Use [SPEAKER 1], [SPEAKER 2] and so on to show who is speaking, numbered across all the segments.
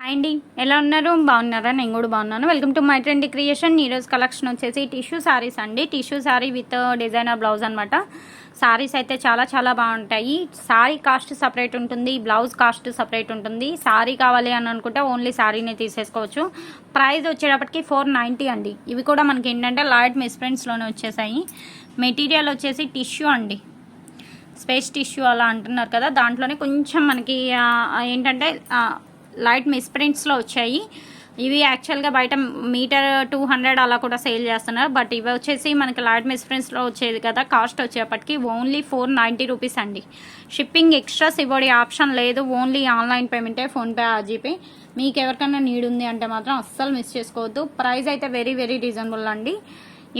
[SPEAKER 1] అండి ఎలా ఉన్నారు? బాగున్నారా? నేను కూడా బాగున్నాను. Welcome to my trend creation ఈరోజు కలెక్షన్ వచ్చేసి టిష్యూ శారీస్ అండి. Tissue sari with designer blouse అనమాట శారీస్ అయితే చాలా చాలా బాగుంటాయి. శారీ కాస్ట్ సపరేట్ ఉంటుంది. బ్లౌజ్ కాస్ట్ సపరేట్ ఉంటుంది. సారీ కావాలి అని అనుకుంటే ఓన్లీ శారీనే తీసేసుకోవచ్చు. ప్రైస్ వచ్చేటప్పటికి ఫోర్ నైంటీ అండి. ఇవి కూడా మనకి ఏంటంటే లాయిడ్ మిస్ప్రింట్స్లోనే వచ్చేసాయి. మెటీరియల్ వచ్చేసి టిష్యూ అండి. స్పేస్ టిష్యూ అలా అంటున్నారు కదా. దాంట్లోనే కొంచెం మనకి ఏంటంటే లైట్ మిస్ప్రింట్స్లో వచ్చాయి. ఇవి యాక్చువల్గా బయట మీటర్ టూ హండ్రెడ్ అలా కూడా సేల్ చేస్తున్నారు. బట్ ఇవి వచ్చేసి మనకి లైట్ మిస్ప్రింట్స్లో వచ్చేది కదా కాస్ట్ వచ్చేప్పటికి ఓన్లీ ఫోర్ నైంటీ రూపీస్ అండి. షిప్పింగ్ ఎక్స్ట్రాస్ ఇవ్వడే ఆప్షన్ లేదు. ఓన్లీ ఆన్లైన్ పేమెంటే ఫోన్పే జీపే మీకు ఎవరికైనా నీడ్ ఉంది అంటే మాత్రం అస్సలు మిస్ చేసుకోవద్దు. ప్రైస్ అయితే వెరీ వెరీ రీజనబుల్ అండి.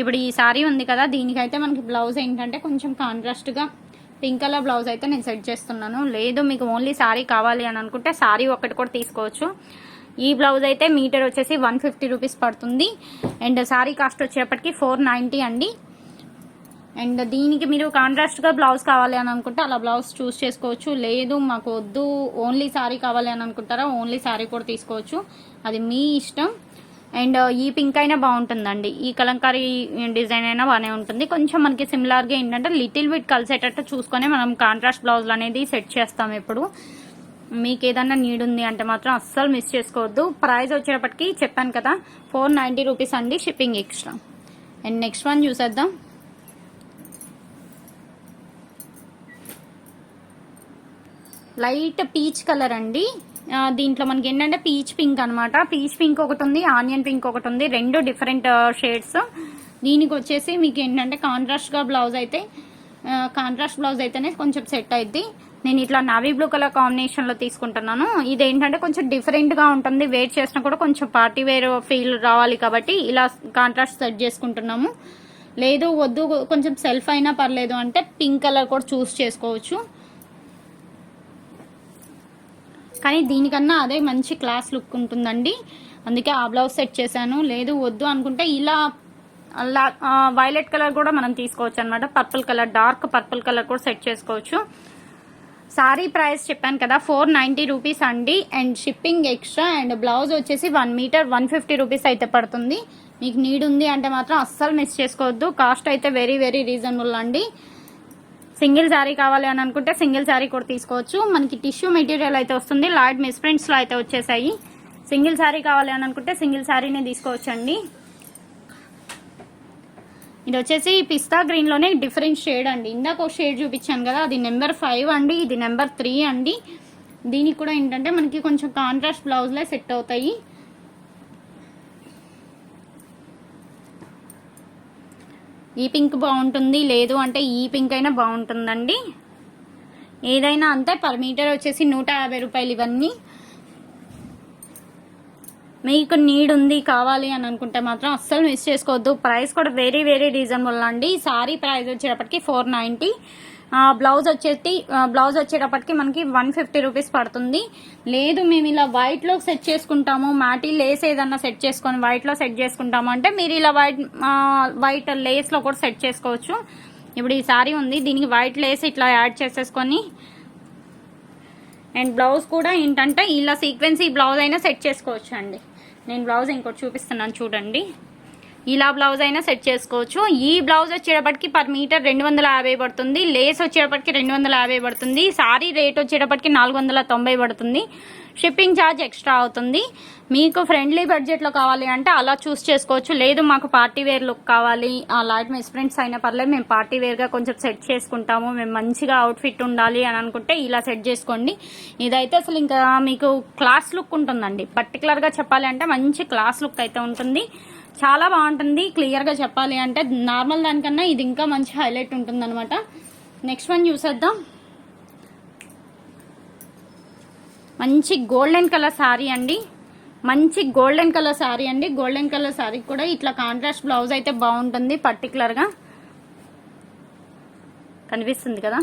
[SPEAKER 1] ఇప్పుడు ఈ సారీ ఉంది కదా దీనికైతే మనకి బ్లౌజ్ ఏంటంటే కొంచెం కాంట్రాస్ట్గా పింక్ కలర్ బ్లౌజ్ అయితే నేను సెట్ చేస్తున్నాను. లేదు మీకు ఓన్లీ శారీ కావాలి అని అనుకుంటే శారీ ఒకటి కూడా తీసుకోవచ్చు. ఈ బ్లౌజ్ అయితే మీటర్ వచ్చేసి వన్ ఫిఫ్టీ రూపీస్ పడుతుంది. అండ్ శారీ కాస్ట్ వచ్చేప్పటికి ఫోర్ నైంటీ అండి. అండ్ దీనికి మీరు కాంట్రాస్ట్గా బ్లౌజ్ కావాలి అని అనుకుంటే అలా బ్లౌజ్ చూస్ చేసుకోవచ్చు. లేదు మాకు వద్దు ఓన్లీ శారీ కావాలి అని అనుకుంటారా ఓన్లీ శారీ కూడా తీసుకోవచ్చు. అది మీ ఇష్టం. అండ్ ఈ పింక్ అయినా బాగుంటుందండి. ఈ కలంకారీ డిజైన్ అయినా బాగానే ఉంటుంది. కొంచెం మనకి సిమిలర్గా ఏంటంటే లిటిల్ బిట్ కలిసేటట్టు చూసుకొని మనం కాంట్రాస్ట్ బ్లౌజ్ అనేది సెట్ చేస్తాం ఇప్పుడు మీకు ఏదన్నా నీడ్ ఉంది అంటే మాత్రం అస్సలు మిస్ చేసుకోవద్దు. ప్రైస్ వచ్చేటప్పటికి చెప్పాను కదా ఫోర్ నైంటీ రూపీస్ అండి shipping extra and next one చూసేద్దాం. లైట్ పీచ్ కలర్ అండి. దీంట్లో మనకి ఏంటంటే పీచ్ పింక్ అనమాట పీచ్ పింక్ ఒకటి ఉంది ఆనియన్ పింక్ ఒకటి ఉంది రెండు డిఫరెంట్ షేడ్స్. దీనికి వచ్చేసి మీకు ఏంటంటే కాంట్రాస్ట్గా బ్లౌజ్ అయితే కాంట్రాస్ట్ బ్లౌజ్ అయితేనే కొంచెం సెట్ అయింది నేను ఇట్లా నావీ బ్లూ కలర్ కాంబినేషన్లో తీసుకుంటున్నాను. ఇది ఏంటంటే కొంచెం డిఫరెంట్గా ఉంటుంది. వేర్ చేసినా కూడా కొంచెం పార్టీ వేర్ ఫీల్ రావాలి కాబట్టి ఇలా కాంట్రాస్ట్ సెట్ చేసుకుంటున్నాము. లేదు వద్దు కొంచెం సెల్ఫ్ అయినా పర్లేదు అంటే పింక్ కలర్ కూడా చూస్ చేసుకోవచ్చు. కానీ దీనికన్నా అదే మంచి క్లాస్ లుక్ ఉంటుందండి. అందుకే ఆ బ్లౌజ్ సెట్ చేశాను. లేదు వద్దు అనుకుంటే ఇలా అలా వైలెట్ కలర్ కూడా మనం తీసుకోవచ్చు అనమాట purple colour dark purple colour కూడా సెట్ చేసుకోవచ్చు. సారీ ప్రైస్ చెప్పాను కదా ఫోర్ నైంటీ రూపీస్ అండి. And shipping extra and blouse వచ్చేసి one metre one fifty rupees అయితే పడుతుంది. మీకు నీడ్ ఉంది అంటే మాత్రం అస్సలు మిస్ చేసుకోవద్దు. కాస్ట్ అయితే వెరీ వెరీ రీజనబుల్ అండి. సింగిల్ శారీ కావాలి అని అనుకుంటే సింగిల్ శారీ కూడా తీసుకోవచ్చు. మనకి టిష్యూ మెటీరియల్ అయితే వస్తుంది. లార్డ్ మిస్ప్రింట్స్లో అయితే వచ్చేసాయి. సింగిల్ శారీ కావాలి అని అనుకుంటే సింగిల్ శారీనే తీసుకోవచ్చు అండి ఇది వచ్చేసి పిస్తా గ్రీన్లోనే డిఫరెంట్ షేడ్ అండి. ఇందాక ఒక షేడ్ చూపించాను కదా అది నెంబర్ ఫైవ్ అండి ఇది నెంబర్ త్రీ అండి. దీనికి కూడా ఏంటంటే మనకి కొంచెం కాంట్రాస్ట్ బ్లౌజ్లే సెట్ అవుతాయి. ఈ పింక్ బాగుంటుంది లేదు అంటే ఈ పింక్ అయినా బాగుంటుందండి. ఏదైనా అంతే పర్ మీటర్ వచ్చేసి నూట యాభై రూపాయలు ఇవన్నీ. మీకు నీడ్ ఉంది కావాలి అని అనుకుంటే మాత్రం అస్సలు మిస్ చేసుకోవద్దు. ప్రైస్ కూడా వెరీ వెరీ రీజనబుల్ అండి. సారీ ప్రైస్ వచ్చేటప్పటికి ఫోర్ నైంటీ బ్లౌజ్ వచ్చేసి బ్లౌజ్ వచ్చేటప్పటికి మనకి వన్ ఫిఫ్టీ రూపీస్ పడుతుంది. లేదు మేము ఇలా వైట్లో సెట్ చేసుకుంటాము. మాటి లేస్ ఏదన్నా సెట్ చేసుకొని వైట్లో సెట్ చేసుకుంటాము అంటే మీరు ఇలా వైట్ వైట్ లేస్లో కూడా సెట్ చేసుకోవచ్చు. ఇప్పుడు ఈ సారీ ఉంది దీనికి వైట్ లేస్ ఇట్లా యాడ్ చేసేసుకొని. అండ్ బ్లౌజ్ కూడా ఏంటంటే ఇలా సీక్వెన్సీ బ్లౌజ్ అయినా సెట్ చేసుకోవచ్చు అండి నేను బ్లౌజ్ ఇంకోటి చూపిస్తున్నాను చూడండి. ఇలా బ్లౌజ్ అయినా సెట్ చేసుకోవచ్చు. ఈ బ్లౌజ్ వచ్చేటప్పటికి పర్ మీటర్ రెండు వందల యాభై పడుతుంది. లేస్ వచ్చేటప్పటికి రెండు వందల యాభై పడుతుంది. సారీ రేట్ వచ్చేటప్పటికి నాలుగు వందల తొంభై పడుతుంది. షిప్పింగ్ ఛార్జ్ ఎక్స్ట్రా అవుతుంది. మీకు ఫ్రెండ్లీ బడ్జెట్లో కావాలి అంటే అలా చూస్ చేసుకోవచ్చు. లేదు మాకు పార్టీ వేర్ లుక్ కావాలి. ఆ లైట్ ఫ్రెండ్స్ అయినా పర్లేదు. మేము పార్టీ వేర్గా కొంచెం సెట్ చేసుకుంటాము. మేము మంచిగా అవుట్ఫిట్ ఉండాలి అని అనుకుంటే ఇలా సెట్ చేసుకోండి. ఇదైతే అసలు ఇంకా మీకు క్లాస్ లుక్ ఉంటుందండి. పర్టికులర్గా చెప్పాలి అంటే మంచి క్లాస్ లుక్ అయితే ఉంటుంది. చాలా బాగుంటుంది క్లియర్గా చెప్పాలి అంటే నార్మల్ దానికన్నా ఇది ఇంకా మంచి హైలైట్ ఉంటుంది అనమాట నెక్స్ట్ వన్ చూసేద్దాం. మంచి గోల్డెన్ కలర్ శారీ అండి. మంచి గోల్డెన్ కలర్ శారీ అండి. గోల్డెన్ కలర్ శారీ కూడా ఇట్లా కాంట్రాస్ట్ బ్లౌజ్ అయితే బాగుంటుంది పర్టికులర్గా కనిపిస్తుంది కదా?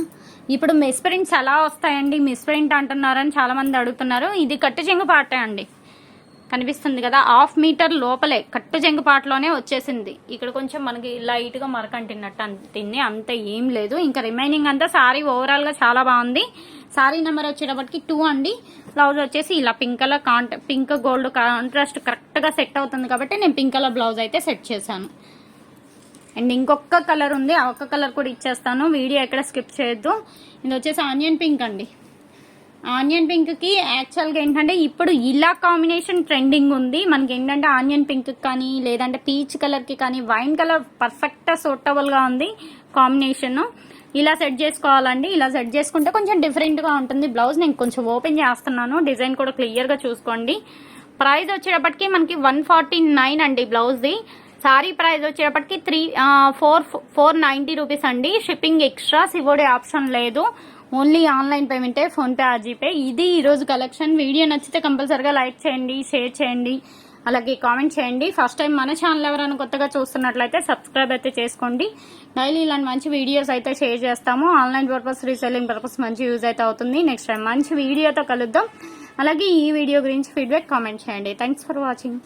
[SPEAKER 1] ఇప్పుడు మిస్ ప్రింట్స్ ఎలా వస్తాయండి? మిస్ ప్రింట్ అంటున్నారని చాలామంది అడుగుతున్నారు. ఇది కట్టు చెంగు పాటే అండి. కనిపిస్తుంది కదా. హాఫ్ మీటర్ లోపలే కట్టు చెంగు వచ్చేసింది. ఇక్కడ కొంచెం మనకి లైట్గా మరకంటినట్టు అంటింది. అంత ఏం లేదు. ఇంకా రిమైనింగ్ అంతా సారీ ఓవరాల్గా చాలా బాగుంది. సారీ నెంబర్ వచ్చేటప్పటికి టూ అండి. బ్లౌజ్ వచ్చేసి ఇలా పింక్ కలర్ కాంట పింక్ గోల్డ్ కాంట్రాస్ట్ కరెక్ట్గా సెట్ అవుతుంది కాబట్టి నేను పింక్ కలర్ బ్లౌజ్ అయితే సెట్ చేశాను. అండ్ ఇంకొక కలర్ ఉంది. ఆ ఒక్క కలర్ కూడా ఇచ్చేస్తాను. వీడియో ఎక్కడ స్కిప్ చేయొద్దు. ఇది వచ్చేసి ఆనియన్ పింక్ అండి. ఆనియన్ పింక్కి యాక్చువల్గా ఏంటంటే ఇప్పుడు ఇలా కాంబినేషన్ ట్రెండింగ్ ఉంది. మనకి ఏంటంటే ఆనియన్ పింక్ కానీ లేదంటే పీచ్ కలర్కి కానీ వైన్ కలర్ పర్ఫెక్ట్గా సూటబుల్గా ఉంది కాంబినేషన్ ఇలా సెట్ చేసుకోవాలండి. ఇలా సెట్ చేసుకుంటే కొంచెం డిఫరెంట్గా ఉంటుంది. బ్లౌజ్ నేను కొంచెం ఓపెన్ చేస్తున్నాను. డిజైన్ కూడా క్లియర్గా చూసుకోండి. ప్రైస్ వచ్చేటప్పటికి మనకి వన్ ఫార్టీ నైన్ అండి బ్లౌజ్ది సారీ ప్రైస్ వచ్చేటప్పటికి three four four ninety rupees అండి. షిప్పింగ్ ఎక్స్ట్రా సివోడే ఆప్షన్ లేదు. ఓన్లీ ఆన్లైన్ పేమెంటే ఫోన్పే ఆ జీపే ఇది ఈరోజు కలెక్షన్. వీడియో నచ్చితే కంపల్సరిగా లైక్ చేయండి షేర్ చేయండి అలాగే కామెంట్ చేయండి. ఫస్ట్ టైం మన ఛానల్ ఎవరైనా కొత్తగా చూస్తున్నట్లయితే సబ్స్క్రైబ్ అయితే చేసుకోండి. డైలీ ఇలాంటి మంచి వీడియోస్ అయితే షేర్ చేస్తాము. ఆన్లైన్ పర్పస్ రీసెల్లింగ్ పర్పస్ మంచి యూజ్ అయితే అవుతుంది. నెక్స్ట్ టైం మంచి వీడియోతో కలుద్దాం. అలాగే ఈ వీడియో గురించి ఫీడ్బ్యాక్ కామెంట్ చేయండి. Thanks for watching.